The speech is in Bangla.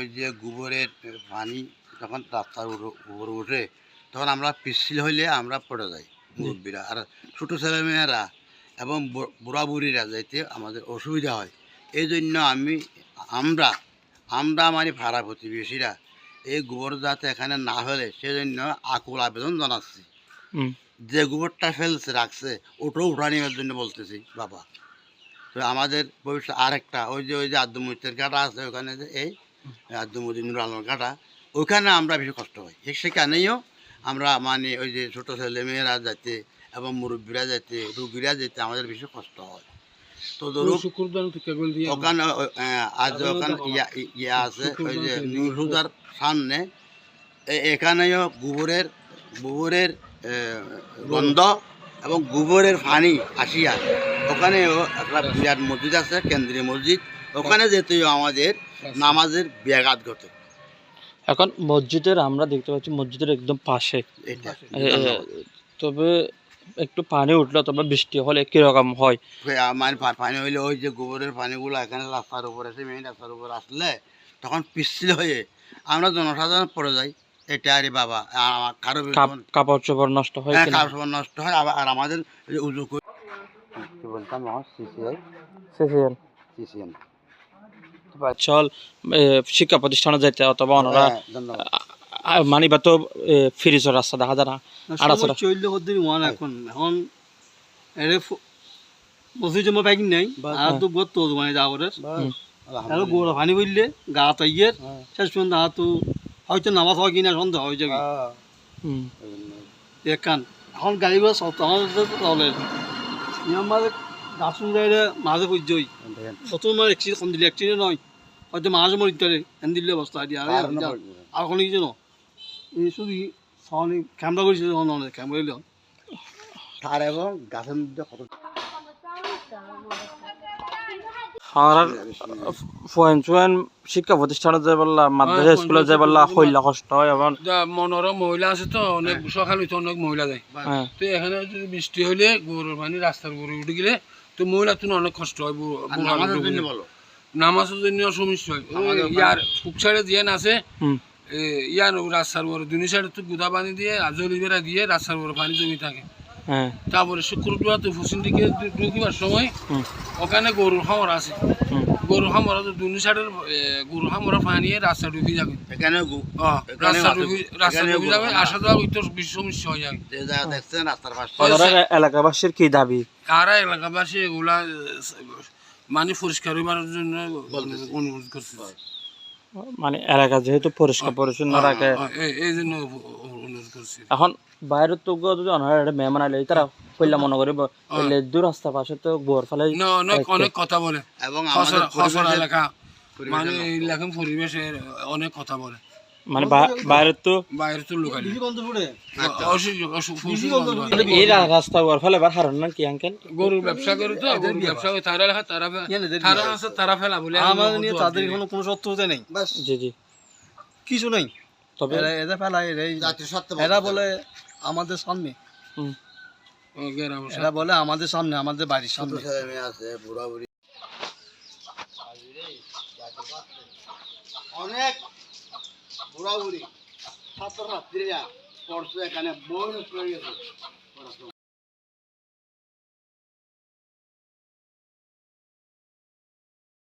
ওই যে গোবরের পানি যখন রাস্তার উপর- উঠে তখন আমরা পিছিল হইলে আমরা পড়ে যাই মুরব্বীরা। আর ছোটো ছেলেমেয়েরা এবং বুড়া বুড়িরা যাইতে আমাদের অসুবিধা হয়। এই জন্য আমি আমরা আমরা মানে ভাড়া প্রতিবেশীরা এই গোবর যাতে এখানে না ফেলে সেজন্য আকুল আবেদন জানাচ্ছি। যে গোবরটা ফেলছে রাখছে ওটাও উঠা নেওয়ার জন্য বলতেছি বাবা। তো আমাদের ভবিষ্যৎ আরেকটা ওই যে ওই যে আদ্যমুতের কাটা আছে ওখানে যে এই আদ্যমুদ্দিন নুর আলমের কাটা ওইখানে আমরা বেশি কষ্ট এ সেখানেও আমরা মানে ওই যে ছোটো ছেলে মেয়েরা যাতে এবং মুরব্বীরা যাতে রুগীরা যেতে আমাদের বেশি কষ্ট হয়। তো ধরুন ওখানে আজ ওখানে ইয়া আছে ওই যে সামনে এখানেও গোবরের গোবরের গন্ধ এবং গোবরের পানি আসিয়া ওখানেও একটা বিরাট মসজিদ আছে কেন্দ্রীয় মসজিদ। ওখানে যেতেও আমাদের নামাজের ব্যাঘাত ঘটে। এখন মসজিদের আমরা দেখতে পাচ্ছি মসজিদের একদম পাশে। তবে একটু পানি উঠল তবে বৃষ্টি হলে কীরকম হয়? মানে পানি হইলে ওই যে গোবরের পানিগুলো এখানে রাস্তার উপর এসে মেইন রাস্তার উপর আসলে তখন পিছিল হয়ে আমরা জনসাধারণ পড়ে যাই। এটা আরে বাবা আমার কারও কাপড় চোপড় নষ্ট হয় হ্যাঁ খাওয়া সবার নষ্ট হয় আবার আর আমাদের উজু করে কি বলতাম? সিসিআই সিসিএল সিসিএম চল শিক্ষা প্রতিষ্ঠানে যাইতে অথবা ওনারা হ্যাঁ, মানে বা তো ফ্রিজের রাস্তা দেখা যায় না। আর কদ্দিন ওয়ান এখন। এখন এরে বসে জমা নাই আর তো বহুত তো মানে যাওয়ার আর আলহামদুলিল্লাহ। গোড়া পানি বললে গা তাইয়ের হ্যাঁ। শেষ পর্যন্ত হাত তো হয়তো নামাজ হয় কিনা সন্দেহ হয়ে যাবে। হ্যাঁ। দেখান এখন গাড়িগুলো সব আমার চলে। মাঝে গাছুন মাঝে আমার অ্যাক্সিডেন্ট কম দিলে অ্যাক্সিডেন্ট নয় হয়তো মাঝে মরি তারে এন দিলে অবস্থা দিয়ে আর কোনো কিছু ন এই শুধু সাউনি ক্যামেরা করেছে অনেক ক্যামেরা দিল আর এবং গাছের মধ্যে কত ফোন শিক্ষা প্রতিষ্ঠানে যাই বললা মাদ্রাসা স্কুলে যাই বললা হইলা কষ্ট হয় এবং মনোরম মহিলা আছে তো অনেক সকাল হইতে অনেক মহিলা যায় তো এখানে যদি বৃষ্টি হইলে গরুর পানি রাস্তার গরু উঠে গেলে তো মহিলা তো অনেক কষ্ট হয় নামাজের জন্য সমস্যা হয়। ইয়ার ফুক সাইডে দিয়ে আছে। ইয়ার রাস্তার উপরে দুই সাইডে তো গুদা পানি দিয়ে আজলি বেড়া দিয়ে রাস্তার উপরে পানি জমি থাকে। হ্যাঁ। তারপরে শুক্রবার তো ফুসিন দিকে ঢুকিবার সময় ওখানে গরুর খামর আছে। গরুর খামর তো দুই সাইডের এ, গরুর খামর পানি রাস্তা ঢুকে যাবে। এখানে গু- ও, এখানে রাস্তা ঢুকে রাস্তা ঢুকে যাবে। আসা যাওয়া তো বেশি সমস্যা হয়ে যাবে। দেখছেন রাস্তার পাশে। এলাকাবাসীর কি দাবি? কারা এলাকাবাসী এগুলা মানে পরিষ্কার হইবার জন্য অনুরোধ করছে মানে এলাকা যেহেতু পরিষ্কার পরিচ্ছন্ন রাখে। এই- জন্য অনুরোধ করছি। এখন বাইরে তো যদি অনারা মেহমান আইলে তারা কইলা মনে করিব কইলে দূর রাস্তা পাশে তো গোর ফেলে অনেক অনেক কথা বলে। এবং আমাদের এলাকা মানে এই এলাকা পরিবেশের অনেক কথা বলে। মানে বা- বাইরে তো বাইরে তো লোকালি। অসুখ এই রাস্তা ফেলে হারন না কি আঙ্কেল? গরুর ব্যবসা করে তো গরুর ব্যবসা করে। তারা তারা তারা আছে তারা ফেলা বলে আমাদের নিয়ে তাদের কোনো কোনো সত্যতা নেই। বাস। জি জি। কিছু নেই। তবে এরা সত্য এরা বলে আমাদের সামনে। হুম, এরা বলে আমাদের সামনে আমাদের বাড়ির সামনে। আছে বুড়া বুড়ি অনেক বুড়া বুড়ি ছাত্র ছাত্রীরা পড়ছে এখানে বই নষ্ট হয়ে গেছে